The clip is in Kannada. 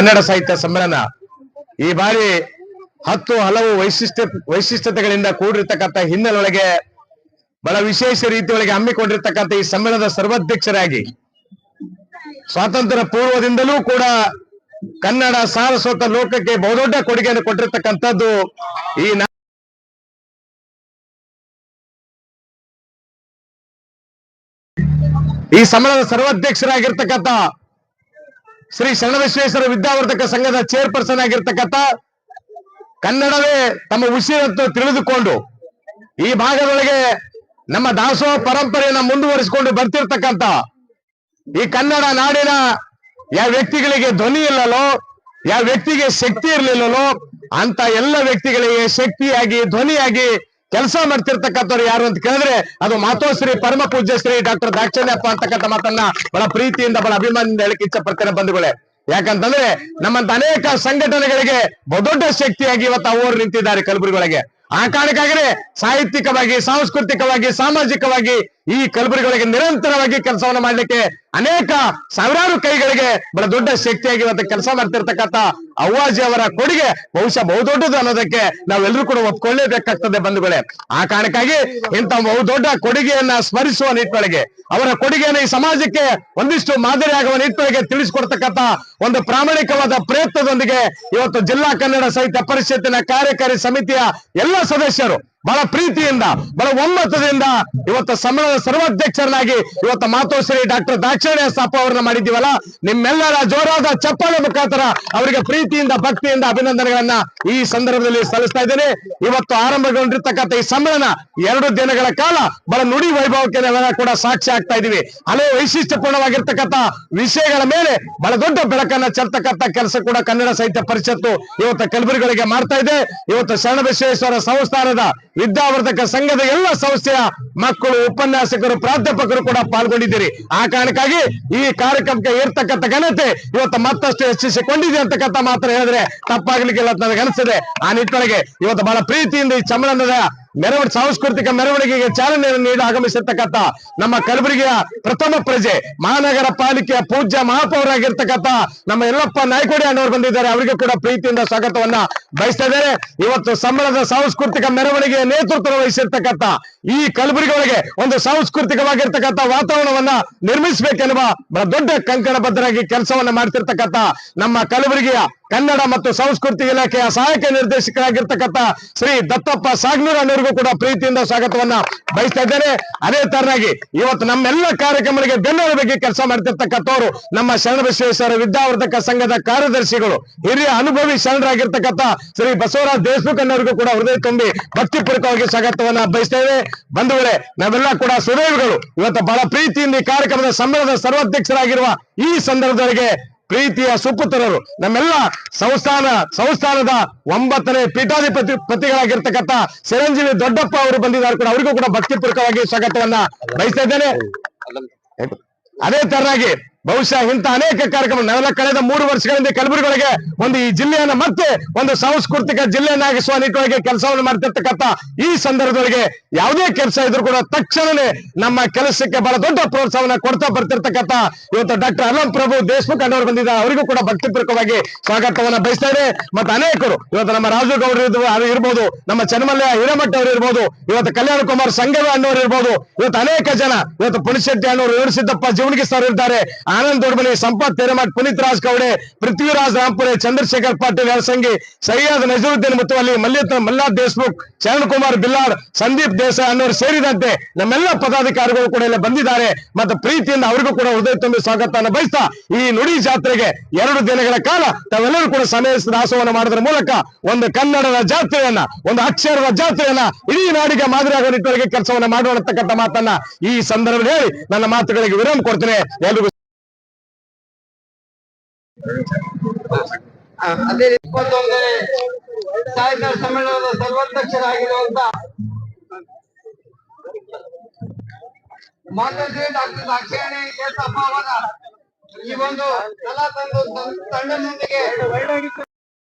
ಕನ್ನಡ ಸಾಹಿತ್ಯ ಸಮ್ಮೇಳನ ಈ ಬಾರಿ ಹತ್ತು ಹಲವು ವೈಶಿಷ್ಟ್ಯ ವೈಶಿಷ್ಟ್ಯತೆಗಳಿಂದ ಕೂಡಿರ್ತಕ್ಕಂಥ ಹಿನ್ನೆಲೆಯೊಳಗೆ ಬಹಳ ವಿಶೇಷ ರೀತಿಯೊಳಗೆ ಹಮ್ಮಿಕೊಂಡಿರ್ತಕ್ಕಂಥ ಈ ಸಮ್ಮೇಳನದ ಸರ್ವಾಧ್ಯಕ್ಷರಾಗಿ ಸ್ವಾತಂತ್ರ್ಯ ಪೂರ್ವದಿಂದಲೂ ಕೂಡ ಕನ್ನಡ ಸಾರಸ್ವತ ಲೋಕಕ್ಕೆ ಬಹುದೊಡ್ಡ ಕೊಡುಗೆಯನ್ನು ಕೊಟ್ಟಿರ್ತಕ್ಕಂಥದ್ದು ಈ ಈ ಸಮ್ಮೇಳನದ ಸರ್ವಾಧ್ಯಕ್ಷರಾಗಿರ್ತಕ್ಕಂಥ ಶ್ರೀ ಶರಣಬಸವೇಶ್ವರ ವಿದ್ಯಾವರ್ಧಕ ಸಂಘದ ಚೇರ್ಪರ್ಸನ್ ಆಗಿರ್ತಕ್ಕಂಥ ಕನ್ನಡವೇ ತಮ್ಮ ಉಸಿರನ್ನು ತಿಳಿದುಕೊಂಡು ಈ ಭಾಗದೊಳಗೆ ನಮ್ಮ ದಾಸೋಹ ಪರಂಪರೆಯನ್ನ ಮುಂದುವರಿಸಿಕೊಂಡು ಬರ್ತಿರ್ತಕ್ಕಂಥ ಈ ಕನ್ನಡ ನಾಡಿನ ಯಾವ ವ್ಯಕ್ತಿಗಳಿಗೆ ಧ್ವನಿ ಇಲ್ಲಲೋ ಯಾವ ವ್ಯಕ್ತಿಗೆ ಶಕ್ತಿ ಇರ್ಲಿಲ್ಲಲೋ ಅಂತ ಎಲ್ಲ ವ್ಯಕ್ತಿಗಳಿಗೆ ಶಕ್ತಿಯಾಗಿ, ಧ್ವನಿಯಾಗಿ ಕೆಲಸ ಮಾಡ್ತಿರ್ತಕ್ಕಂಥವ್ರು ಯಾರು ಅಂತ ಕೇಳಿದ್ರೆ ಅದು ಮಾತೋಶ್ರೀ ಪರಮ ಪೂಜ್ಯ ಶ್ರೀ ಡಾಕ್ಟರ್ ದಾಕ್ಷಣ್ಯಪ್ಪ ಅಂತಕ್ಕಂಥ ಮಾತನ್ನ ಬಹಳ ಪ್ರೀತಿಯಿಂದ, ಬಹಳ ಅಭಿಮಾನದಿಂದ ಹೇಳಕ್ ಇಚ್ಛಪಡ್ತೇನೆ ಬಂಧುಗಳೇ. ಯಾಕಂತಂದ್ರೆ ನಮ್ಮಂತ ಅನೇಕ ಸಂಘಟನೆಗಳಿಗೆ ಬಹುದೊಡ್ಡ ಶಕ್ತಿಯಾಗಿ ಇವತ್ತು ಅವರು ನಿಂತಿದ್ದಾರೆ ಕಲಬುರಗಿ ಒಳಗೆ ಆ ಕಾರಣಕ್ಕಾಗಲೇ ಸಾಹಿತ್ಯಿಕವಾಗಿ, ಸಾಂಸ್ಕೃತಿಕವಾಗಿ, ಸಾಮಾಜಿಕವಾಗಿ ಈ ಕಲಬುರಗಿಗಳಿಗೆ ನಿರಂತರವಾಗಿ ಕೆಲಸವನ್ನು ಮಾಡಲಿಕ್ಕೆ ಅನೇಕ ಸಾವಿರಾರು ಕೈಗಳಿಗೆ ಬಹಳ ದೊಡ್ಡ ಶಕ್ತಿಯಾಗಿ ಇವತ್ತು ಕೆಲಸ ಮಾಡ್ತಿರ್ತಕ್ಕಂಥ ಅವ್ವಾಜಿ ಅವರ ಕೊಡುಗೆ ಬಹುಶಃ ಬಹುದೊಡ್ಡದು ಅನ್ನೋದಕ್ಕೆ ನಾವೆಲ್ಲರೂ ಕೂಡ ಒಪ್ಕೊಳ್ಳೇಬೇಕಾಗ್ತದೆ ಬಂಧುಗಳೇ. ಆ ಕಾರಣಕ್ಕಾಗಿ ಇಂಥ ಬಹುದೊಡ್ಡ ಕೊಡುಗೆಯನ್ನ ಸ್ಮರಿಸುವ ನಿಟ್ಟಿನೊಳಗೆ, ಅವರ ಕೊಡುಗೆಯನ್ನು ಈ ಸಮಾಜಕ್ಕೆ ಒಂದಿಷ್ಟು ಮಾದರಿಯಾಗುವ ನಿಟ್ಟಿನೊಳಗೆ ತಿಳಿಸಿಕೊಡ್ತಕ್ಕಂಥ ಒಂದು ಪ್ರಾಮಾಣಿಕವಾದ ಪ್ರಯತ್ನದೊಂದಿಗೆ ಇವತ್ತು ಜಿಲ್ಲಾ ಕನ್ನಡ ಸಾಹಿತ್ಯ ಪರಿಷತ್ತಿನ ಕಾರ್ಯಕಾರಿ ಸಮಿತಿಯ ಎಲ್ಲ ಸದಸ್ಯರು ಬಹಳ ಪ್ರೀತಿಯಿಂದ, ಬಹಳ ಒಮ್ಮತದಿಂದ ಇವತ್ತು ಸಮ್ಮೇಳನದ ಸರ್ವಾಧ್ಯಕ್ಷರನ್ನಾಗಿ ಇವತ್ತು ಮಾತೋಶ್ರೀ ಡಾಕ್ಟರ್ ದಾಕ್ಷಿಣ್ಯ ಸಾಪ ಅವರನ್ನ ಮಾಡಿದ್ದೀವಲ್ಲ, ನಿಮ್ಮೆಲ್ಲರ ಜೋರಾದ ಚಪ್ಪಾಳೆ ಮುಖಾಂತರ ಅವರಿಗೆ ಪ್ರೀತಿಯಿಂದ, ಭಕ್ತಿಯಿಂದ ಅಭಿನಂದನೆಗಳನ್ನ ಈ ಸಂದರ್ಭದಲ್ಲಿ ಸಲ್ಲಿಸ್ತಾ ಇದ್ದೇನೆ. ಇವತ್ತು ಆರಂಭಗೊಂಡಿರ್ತಕ್ಕಂಥ ಈ ಸಮ್ಮೇಳನ ಎರಡು ದಿನಗಳ ಕಾಲ ಬಹಳ ನುಡಿ ವೈಭವಕ್ಕೆ ಕೂಡ ಸಾಕ್ಷಿ ಆಗ್ತಾ ಇದೀವಿ ಹಲವು ವೈಶಿಷ್ಟ್ಯಪೂರ್ಣವಾಗಿರ್ತಕ್ಕಂಥ ವಿಷಯಗಳ ಮೇಲೆ ಬಹಳ ದೊಡ್ಡ ಬೆಳಕನ್ನ ಚರ್ತಕ್ಕಂಥ ಕೆಲಸ ಕೂಡ ಕನ್ನಡ ಸಾಹಿತ್ಯ ಪರಿಷತ್ತು ಇವತ್ತು ಕಲಬುರಗಿಗಳಿಗೆ ಮಾಡ್ತಾ ಇದೆ. ಇವತ್ತು ಶರಣಬಸವೇಶ್ವರ ಸಂಸ್ಥಾನದ ವಿದ್ಯಾವರ್ಧಕ ಸಂಘದ ಎಲ್ಲ ಸಂಸ್ಥೆಯ ಮಕ್ಕಳು, ಉಪನ್ಯಾಸಕರು, ಪ್ರಾಧ್ಯಾಪಕರು ಕೂಡ ಪಾಲ್ಗೊಂಡಿದ್ದೀರಿ. ಆ ಕಾರಣಕ್ಕಾಗಿ ಈ ಕಾರ್ಯಕ್ರಮಕ್ಕೆ ಇರ್ತಕ್ಕಂಥ ಘನತೆ ಇವತ್ತು ಮತ್ತಷ್ಟು ಹೆಚ್ಚಿಸಿಕೊಂಡಿದೆ ಅಂತಕ್ಕಂಥ ಮಾತ್ರ ಹೇಳಿದ್ರೆ ತಪ್ಪಾಗ್ಲಿಕ್ಕಿಲ್ಲ ನನಗೆ ಅನಿಸ್ತದೆ ಆ ನಿಟ್ಟಿನೊಳಗೆ ಇವತ್ತು ಬಹಳ ಪ್ರೀತಿಯಿಂದ ಈ ಸಮ್ಮೇಳನದ ಮೆರವಣಿಗೆ, ಸಾಂಸ್ಕೃತಿಕ ಮೆರವಣಿಗೆಗೆ ಚಾಲನೆ ನೀಡಿ ಆಗಮಿಸಿರ್ತಕ್ಕಂಥ ನಮ್ಮ ಕಲಬುರಗಿಯ ಪ್ರಥಮ ಪ್ರಜೆ, ಮಹಾನಗರ ಪಾಲಿಕೆಯ ಪೂಜ್ಯ ಮಹಾಪೌರಾಗಿರ್ತಕ್ಕಂಥ ನಮ್ಮ ಎಲ್ಲಪ್ಪ ನಾಯ್ಕೋಡಿ ಅಣ್ಣವರು ಬಂದಿದ್ದಾರೆ. ಅವರಿಗೆ ಕೂಡ ಪ್ರೀತಿಯಿಂದ ಸ್ವಾಗತವನ್ನ ಬಯಸ್ತಾ ಇವತ್ತು ಸಂಬಳದ ಸಾಂಸ್ಕೃತಿಕ ಮೆರವಣಿಗೆಯ ನೇತೃತ್ವ ವಹಿಸಿರ್ತಕ್ಕಂಥ ಈ ಕಲಬುರಗಿ ಒಂದು ಸಾಂಸ್ಕೃತಿಕವಾಗಿರ್ತಕ್ಕಂಥ ವಾತಾವರಣವನ್ನ ನಿರ್ಮಿಸಬೇಕೆನ್ನುವ ದೊಡ್ಡ ಕಂಕಣಬದ್ಧರಾಗಿ ಕೆಲಸವನ್ನ ಮಾಡ್ತಿರ್ತಕ್ಕಂಥ ನಮ್ಮ ಕಲಬುರಗಿಯ ಕನ್ನಡ ಮತ್ತು ಸಂಸ್ಕೃತಿ ಇಲಾಖೆಯ ಸಹಾಯಕ ನಿರ್ದೇಶಕರಾಗಿರ್ತಕ್ಕಂಥ ಶ್ರೀ ದತ್ತಪ್ಪ ಸಾಗ್ನೂರ್ ಅನ್ನೋರಿಗೂ ಕೂಡ ಪ್ರೀತಿಯಿಂದ ಸ್ವಾಗತವನ್ನ ಬಯಸ್ತಾ ಇದ್ದೇನೆ. ಅದೇ ತರನಾಗಿ ಇವತ್ತು ನಮ್ಮೆಲ್ಲ ಕಾರ್ಯಕ್ರಮಗಳಿಗೆ ಬೆನ್ನೆಲುಬಿಗೆ ಕೆಲಸ ಮಾಡ್ತಿರ್ತಕ್ಕಂಥವ್ರು ನಮ್ಮ ಶರಣ ಬಸವೇಶ್ವರ ವಿದ್ಯಾವರ್ಧಕ ಸಂಘದ ಕಾರ್ಯದರ್ಶಿಗಳು, ಹಿರಿಯ ಅನುಭವಿ ಶರಣರಾಗಿರ್ತಕ್ಕಂಥ ಶ್ರೀ ಬಸವರಾಜ್ ದೇಶಮುಖ್ ಅನ್ನೋರಿಗೂ ಕೂಡ ಹೃದಯ ತುಂಬಿ ಭಕ್ತಿಪೂರ್ವಕವಾಗಿ ಸ್ವಾಗತವನ್ನ ಬಯಸ್ತೇವೆ ಬಂಧುಗಳೇ ನಾವೆಲ್ಲ ಕೂಡ ಸುದೈವಗಳು. ಇವತ್ತು ಬಹಳ ಪ್ರೀತಿಯಿಂದ ಈ ಕಾರ್ಯಕ್ರಮದ ಸಮ್ಮೇಳನದ ಸರ್ವಾಧ್ಯಕ್ಷರಾಗಿರುವ ಈ ಸಂದರ್ಭದೊಳಗೆ ಪ್ರೀತಿಯ ಸುಪುತ್ರರು ನಮ್ಮೆಲ್ಲ ಸಂಸ್ಥಾನ ಸಂಸ್ಥಾನದ ಒಂಬತ್ತನೇ ಪೀಠಾಧಿಪತಿ ಪತಿಗಳಾಗಿರ್ತಕ್ಕಂಥ ಚಿರಂಜೀವಿ ದೊಡ್ಡಪ್ಪ ಅವರು ಬಂದಿದ್ದಾರೆ ಕೂಡ. ಅವರಿಗೂ ಕೂಡ ಭಕ್ತಿಪೂರ್ವಕವಾಗಿ ಸ್ವಾಗತವನ್ನ ಬಯಸ್ತಾ ಇದ್ದೇನೆ. ಅದೇ ತರನಾಗಿ ಬಹುಶಃ ಇಂಥ ಅನೇಕ ಕಾರ್ಯಕ್ರಮ ನಾವೆಲ್ಲ ಕಳೆದ ಮೂರು ವರ್ಷಗಳಿಂದ ಕಲಬುರಗಿಗೆ ಒಂದು ಈ ಜಿಲ್ಲೆಯನ್ನ ಮತ್ತೆ ಒಂದು ಸಾಂಸ್ಕೃತಿಕ ಜಿಲ್ಲೆಯನ್ನಾಗಿಸುವ ನಿಟ್ಟಿನೊಳಗೆ ಕೆಲಸವನ್ನು ಮಾಡ್ತಿರ್ತಕ್ಕಂಥ ಈ ಸಂದರ್ಭದೊಳಗೆ ಯಾವುದೇ ಕೆಲಸ ಇದ್ರು ಕೂಡ ತಕ್ಷಣವೇ ನಮ್ಮ ಕೆಲಸಕ್ಕೆ ಬಹಳ ದೊಡ್ಡ ಪ್ರೋತ್ಸಾಹವನ್ನ ಕೊಡ್ತಾ ಬರ್ತಿರ್ತಕ್ಕಂಥ ಇವತ್ತು ಡಾಕ್ಟರ್ ಅಲಂ ಪ್ರಭು ದೇಶಮುಖ್ ಅಣ್ಣವರು ಬಂದಿದ್ದಾರೆ. ಅವರಿಗೂ ಕೂಡ ಭಕ್ತಿಪೂರ್ವಕವಾಗಿ ಸ್ವಾಗತವನ್ನ ಬಯಸ್ತಾ ಇದೆ. ಮತ್ತೆ ಅನೇಕರು ಇವತ್ತು ನಮ್ಮ ರಾಜು ಗೌಡರು ಇರ್ಬೋದು, ನಮ್ಮ ಚನ್ನಮಲ್ಲಯ್ಯ ಹಿರೇಮಠ ಅವರು ಇರ್ಬೋದು, ಇವತ್ತು ಕಲ್ಯಾಣ ಕುಮಾರ್ ಸಂಗವ ಅಣ್ಣವರು ಇರ್ಬೋದು, ಇವತ್ತು ಅನೇಕ ಜನ ಇವತ್ತು ಪುಣಿಶೆಟ್ಟಿ ಅಣ್ಣವರು ಇವರು ಸಿದ್ದಪ್ಪ ಸರ್ ಇದ್ದಾರೆ. ಆನಂದ್ ದೊಡ್ಮನಿ ಸಂಪತ್ ತೆರೆಮಠ್ ಪುನೀತ್ ರಾಜ್ ಕೌಡೆ ಪೃಥ್ವಿರಾಜ್ ರಾಮ್ಪುರೆ, ಚಂದ್ರಶೇಖರ್ ಪಾಟೀಲ್ ಯಲಸಂಗಿ ಸೈಯದ್ ನಜರುದ್ದೀನ್ ಮುತ್ತುವಲ್ಲಿ, ಮಲ್ಲಿತ್, ಮಲ್ಲಾದ್ ದೇಶ್ಮುಖ್ ಚರಣ್ ಕುಮಾರ್ ಬಿಲ್ಲಾರ್ ಸಂದೀಪ್ ದೇಸಾಯಿ ಅನ್ನೋರು ಸೇರಿದಂತೆ ನಮ್ಮೆಲ್ಲ ಪದಾಧಿಕಾರಿಗಳು ಕೂಡ ಇಲ್ಲಿ ಬಂದಿದ್ದಾರೆ. ಮತ್ತು ಪ್ರೀತಿಯಿಂದ ಅವರಿಗೂ ಕೂಡ ಹೃದಯ ತುಂಬಿ ಸ್ವಾಗತವನ್ನು ಬಯಸ್ತಾ ಈ ನುಡಿ ಜಾತ್ರೆಗೆ ಎರಡು ದಿನಗಳ ಕಾಲ ತಾವೆಲ್ಲರೂ ಕೂಡ ಸಮಯ ದಾಸೋಹವನ್ನು ಮಾಡೋದ್ರ ಮೂಲಕ ಒಂದು ಕನ್ನಡದ ಜಾತ್ರೆಯನ್ನ, ಒಂದು ಅಕ್ಷರದ ಜಾತ್ರೆಯನ್ನ ಇಡೀ ನಾಡಿಗೆ ಮಾದರಿಯಾಗುವ ನಿಟ್ಟಿನಲ್ಲಿ ಕೆಲಸವನ್ನ ಮಾಡೋಣ ಮಾತನ್ನ ಈ ಸಂದರ್ಭದಲ್ಲಿ ನನ್ನ ಮಾತುಗಳಿಗೆ ವಿರಾಮ ಕೊಡ್ತೇನೆ. ಎಲ್ರಿಗೂ ಅದೇ ಇಪ್ಪತ್ತೊಂದನೇ ಸಾಹಿತ್ಯ ಸಮ್ಮೇಳನದ ಸರ್ವಾಧ್ಯಕ್ಷರಾಗಿರುವಂತ ಮಾತಾಜಿ ಡಾಕ್ಟರ್ ದಾಕ್ಷಾಯಣಿ ಕೇಸಪ್ಪ ಅವರ ಈ ಒಂದು ಕಲಾ ತಂಡ ತಂಡದೊಂದಿಗೆ